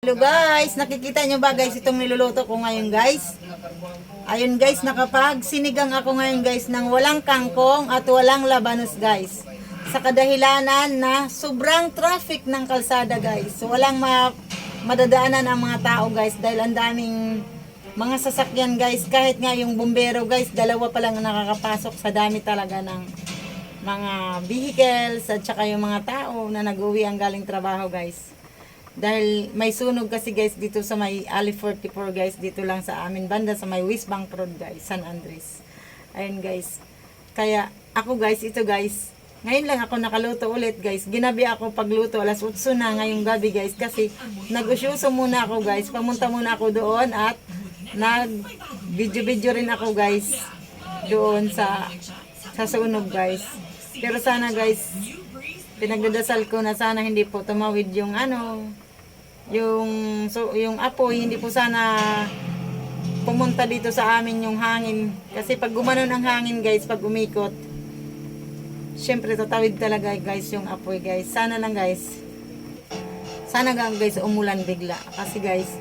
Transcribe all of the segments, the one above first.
Hello guys, nakikita nyo ba guys itong niluluto ko ngayon guys? Ayun guys, nakapag sinigang ako ngayon guys ng walang kangkong at walang labanos guys. Sa kadahilanan na sobrang traffic ng kalsada guys. Walang ma madadaanan ang mga tao guys dahil ang daming mga sasakyan guys. Kahit nga yung bumbero guys, dalawa pa lang ang nakakapasok sa dami talaga ng mga vehicles at saka yung mga tao na nag-uwi ang galing trabaho guys. Dahil may sunog kasi guys dito sa may Ali 44 guys dito lang sa amin banda sa may West Road guys San Andres. Ayun guys. Kaya ako guys ito guys ngayon lang ako nakaluto ulit guys. Ginabi ako pagluto alas 8 na ngayong gabi guys kasi nag-usyuso muna ako guys. Pamunta muna ako doon at nag video-video rin ako guys doon sa sa sunog guys. Pero sana guys pinagdadasal ko na sana hindi po tumawid yung ano yung so yung apoy hindi po sana pumunta dito sa amin yung hangin. Kasi pag gumano ng hangin guys pag umikot syempre tatawid talaga guys yung apoy guys. Sana lang guys. Sana nga guys umulan bigla. Kasi guys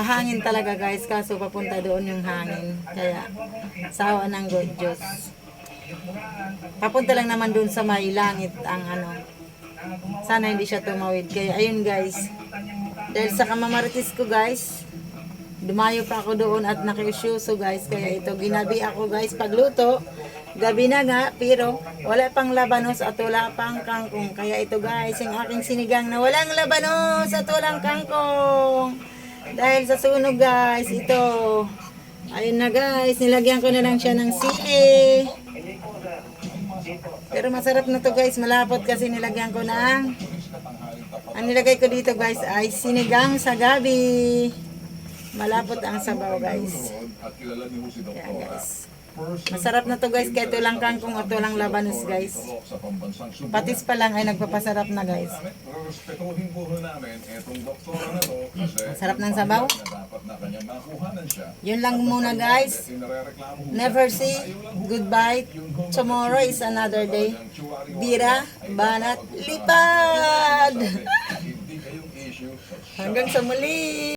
mahangin talaga guys kaso papunta doon yung hangin. Kaya sawa ng God Diyos Papunta lang naman dun sa may langit ang ano. Sana hindi siya tumawid. Kaya ayun guys. Dahil sa kamamaritis ko guys, dumayo pa ako doon at nakiusyoso guys. Kaya ito ginabi ako guys pagluto. Gabi na nga, pero wala pang labanos at wala pang kangkong. Kaya ito guys, yung aking sinigang na walang labanos at walang kangkong. Dahil sa sunog guys, ito. Ayun na guys, nilagyan ko na lang siya ng sili. Pero masarap na to guys, malapot kasi nilagyan ko ng ang nilagay ko dito guys ay sinigang sa gabi. Malapot ang sabaw guys. Kaya guys. Masarap na to guys, kahit walang kangkong at walang labanos guys. Patis pa lang ay nagpapasarap na guys. Masarap ng sabaw. Yun lang muna guys. Never say goodbye. Tomorrow is another day. Bira, banat, lipad. Hanggang sa muli.